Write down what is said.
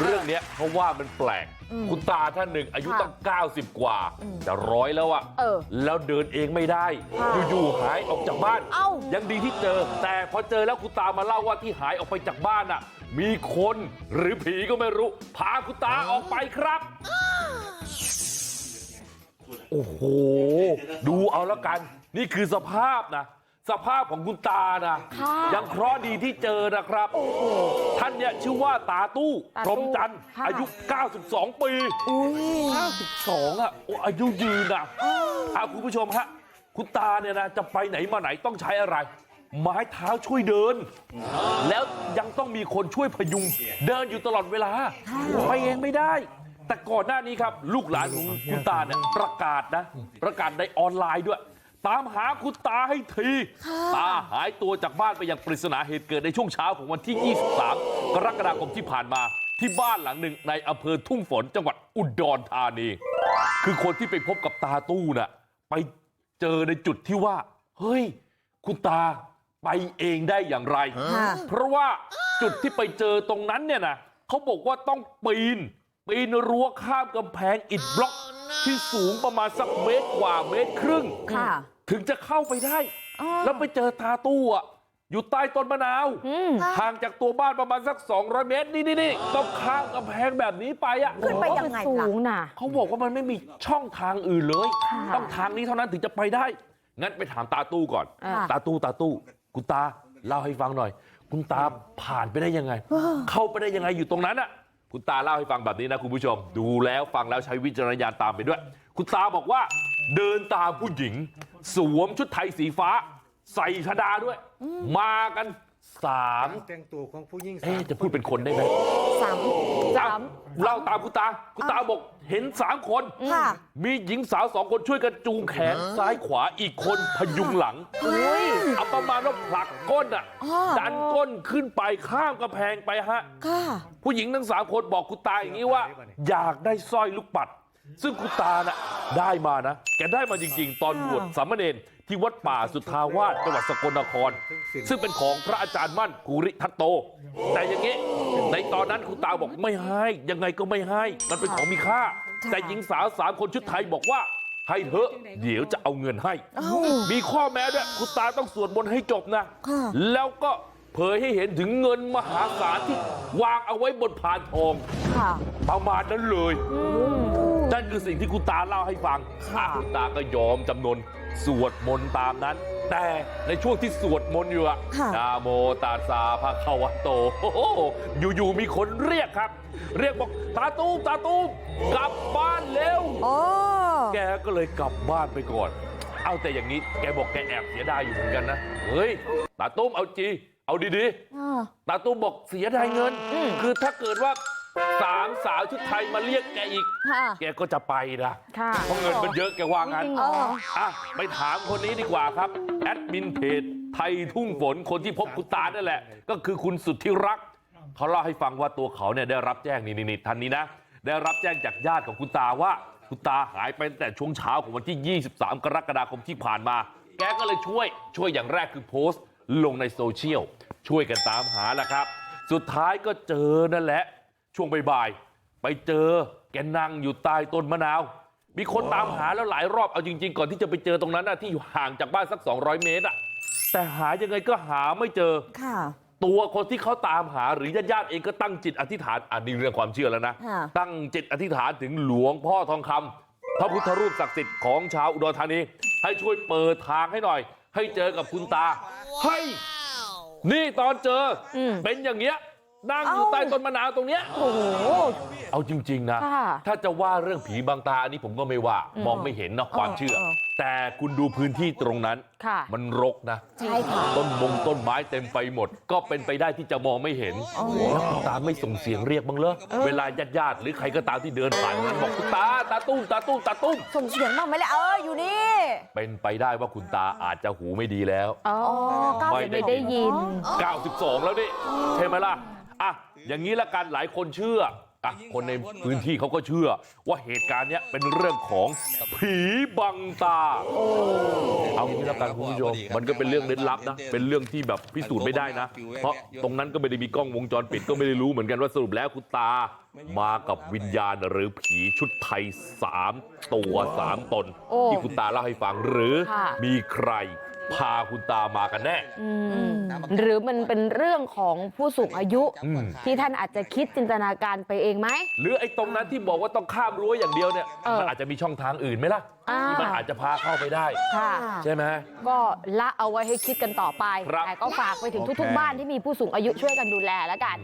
เรื่องเนี้ยเขาว่ามันแปลกคุณตาท่านหนึ่งอายุค่ะตั้ง90กว่าจะร้อยแล้วอะเออแล้วเดินเองไม่ได้ค่ะอยู่ๆหายออกจากบ้านเอ้ายังดีที่เจอ แต่พอเจอแล้วคุณตามาเล่าว่าที่หายออกไปจากบ้านน่ะ มีคนหรือผีก็ไม่รู้ พาคุณตาออกไปครับโอ้โหดูเอาแล้วกัน นี่คือสภาพนะ สภาพของคุณตานะค่ะยังเคราะห์ดีที่เจอนะครับท่านเนี่ยชื่อว่าตาตู้ตาพตู้รหมจันทร์ค่ะอายุ92ปีอุ้ย92อะโอ้อายุยืนอะอะคุณผู้ชมฮะคุณตาเนี่ยนะจะไปไหนมาไหนต้องใช้อะไร ไม้เท้าช่วยเดิน แล้วยังต้องมีคนช่วยพยุงเดินอยู่ตลอดเวลาไปเองไม่ได้แต่ก่อนหน้านี้ครับ ลูกหลานของคุณตาเนี่ยประกาศนะ ประกาศในออนไลน์ด้วย ตามหาคุณตาให้ทีตาหายตัวจากบ้านไปอย่างปริศนาเหตุเกิดในช่วงเช้าของวันที่23กรกฎาคมที่ผ่านมาที่บ้านหลังหนึ่งในอำเภอทุ่งฝนจังหวัดอุดรธานีคือคนที่ไปพบกับตาตู้น่ะไปเจอในจุดที่ว่าเฮ้ยคุณตาไปเองได้อย่างไรค่ะเพราะว่าจุดที่ไปเจอตรงนั้นเนี่ยนะเขาบอกว่าต้องปีน ปีนรั้วข้ามกำแพงอิฐบล็อกที่สูงประมาณสักเมตรกว่าเมตรครึ่งค่ะถึงจะเข้าไปได้อ๋อแล้วไปเจอตาตู้อะอยู่ใต้ต้นมะนาวอืมห่างจากตัวบ้านประมาณสัก200เมตรนี่นี่นี่ต้องข้ามกำแพงแบบนี้ไปอะขึ้นไปยังไงสูล่ะงน่ะเขาบอกว่ามันไม่มีช่องทางอื่นเลยค่ะต้องทางนี้เท่านั้นถึงจะไปได้ งั้นไปถามตาตู้ก่อนอ่าตาตู้ตาตู้คุณตาเล่าให้ฟังหน่อย คุณตาผ่านไปได้ยังไง เข้าไปได้ยังไงอยู่ตรงนั้นอะ คุณตาเล่าให้ฟังแบบนี้นะคุณผู้ชมดูแล้วฟังแล้วใช้วิจารณญาณตามไปด้วย คุณตาบอกว่าเดินตามผู้หญิงสวมชุดไทยสีฟ้าใส่ชดาด้วยมากัน สามแต่งตัวของผู้หญิงเอ๊ะจะพูดเป็นคนได้ไหมสามสามเล่าตามคุณตาคุณตาบอกเห็นสามคนค่ะมีหญิงสาวสองคนช่วยกันจูงแขนซ้ายขวาอีกคนพยุงหลังอุ้ยเอาประมาณว่าผลักก้นอะอ้อดันก้นขึ้นไปข้ามกระแพงไปฮะค่ะผู้หญิงทั้งสามคนบอกคุณตาอย่างนี้ว่า อยากได้สร้อยลูกปัด ซึ่งคุณตาน่ะได้มานะแกได้มาจริง ๆ ตอนบวชสามเณร ที่วัดป่าสุทธาวาสจังหวัดสกลนครซึ่งเป็นของพระอาจารย์มั่นกุริทัตโตแต่อย่างนี้ในตอนนั้นคุณตาบอกไม่ให้ยังไงก็ไม่ให้มันเป็นของมีค่า แต่หญิงสาวสามคนชุดไทยบอกว่าให้เถอะเดี๋ยวจะเอาเงินให้เอ้ามีข้อแม้ด้วยคุณตาต้องสวดมนต์ให้จบนะค่ะแล้วก็เผยให้เห็นถึงเงินมหาศาลที่วางเอาไว้บนพานทองค่ะประมาณนั้นเลยนั่นคือสิ่งที่คุณตาเล่าให้ฟังอะคุณตาก็ยอมจำนน สวดมนต์ตามนั้น แต่ในช่วงที่สวดมนต์อยู่อะค่ะนาโมตัสสะภะคะวะโตโอ้โหอยู่ๆมีคนเรียกครับ เรียกบอกตาตุ้มตาตุ้มกลับบ้านเร็วโอ้แกก็เลยกลับบ้านไปก่อน เอาแต่อย่างนี้แกบอกแกแอบเสียดายอยู่เหมือนกันนะเฮ้ยตาตุ้มเอาจีเอาดีอ่าๆตาตุ้มบอกเสียดายเงิน คือถ้าเกิดว่า สามสาวชุดไทยมาเรียกแกอีกค่ะแกก็จะไปนะค่ะเพราะเงินมันเยอะแกว่างั้นจริงเอเหรอออะไปถามคนนี้ดีกว่าครับ แอดมินเพจไทยทุ่งฝนคนที่พบคุณตานั่นแหละ ก็คือคุณสุดที่รักเขาเล่าให้ฟังว่าตัวเขาเนี่ยได้รับแจ้งนี่นี่ท่านนี้นะ ได้รับแจ้งจากญาติของคุณตาว่า คุณตาหายไปตั้งแต่ช่วงเช้าของวันที่ 23 กรกฎาคมที่ผ่านมา แกก็เลยช่วยช่วยอย่างแรกคือโพสต์ ลงในโซเชียลช่วยกันตามหาแหละครับ สุดท้ายก็เจอนั่นแหละ ช่วงบ่ายๆไปเจอแกนั่งอยู่ใต้ต้นมะนาวมีคนตามหาแล้วหลายรอบเอาจริงๆก่อนที่จะไปเจอตรงนั้นนะที่อยู่ห่างจากบ้านสัก200เมตรอะแต่หายังไงก็หาไม่เจอค่ะตัวคนที่เขาตามหาหรือญาติๆเองก็ตั้งจิตอธิษฐานอันนี้เรื่องความเชื่อแล้วนะค่ะตั้งจิตอธิษฐานถึงหลวงพ่อทองคำพระพุทธรูปศักดิ์สิทธิ์ของชาวอุดรธานีให้ช่วยเปิดทางให้หน่อย ให้เจอกับคุณตาเฮ้ยนี่ตอนเจออมเป็นอย่างเงี้ย นั่งอยู่เอ้าใต้ต้นมะนาวตรงเนี้ยโอ้โหเอาจริงๆนะค่ะถ้าจะว่าเรื่องผีบางตาอันนี้ผมก็ไม่ว่ามองไม่เห็นเนาะความเชื่อเออแต่คุณดูพื้นที่ตรงนั้นค่ะมันรกนะใช่ค่ะต้นมงต้นไม้เต็มไปหมด ก็เป็นไปได้ที่จะมองไม่เห็นอ๋อแล้วคุณตาไม่ส่งเสียงเรียกบ้างเหรอเวลาญาติญาติๆหรือใครก็ตามที่เดินผ่านนั้นบอกคุณตาตาตุ้มตาตุ้มตาตุ้มส่งเสียงบ้างไหมล่ะเอออยู่นี่เป็นไปได้ว่าคุณตาอาจจะหูไม่ดีแล้วอ๋อเก้าไม่สิบได้ไม่ได้ยิน 92 แล้วนี่ใช่ไหมล่ะ อะอย่างนี้ละกันหลายคนเชื่ออะคนในพื้นที่เขาก็เชื่อว่าเหตุการณ์เนี้ยเป็นเรื่องของผีบังตาเอางี้แล้วกันคุณผู้ชมมันก็เป็นเรื่องลึกลับนะเป็นเรื่องที่แบบพิสูจน์ไม่ได้นะ เพราะตรงนั้นก็ไม่ได้มีกล้องวงจรปิดก็ไม่ได้รู้เหมือนกันว่าสรุปแล้วคุณตามากับวิญญาณหรือผีชุดไทยสามตัวสามตนโอ้ที่คุณตาเล่าให้ฟังหรือค่ะมีใคร พาคุณตามากันแน่อืมหรือมันเป็นเรื่องของผู้สูงอายุอืมที่ท่านอาจจะคิดจินตนาการไปเองไหมหรือไอ้ตรงนั้นที่บอกว่าต้องข้ามรั้วอย่างเดียวเนี่ยเออมันอาจจะมีช่องทางอื่นไหมล่ะอ่าที่มันอาจจะพาเข้าไปได้ค่ะใช่ไหมก็ละเอาไว้ให้คิดกันต่อไปครับแต่ก็ฝากไปถึงทุกๆบ้านที่มีผู้สูงอายุช่วยกันดูแลแล้วกัน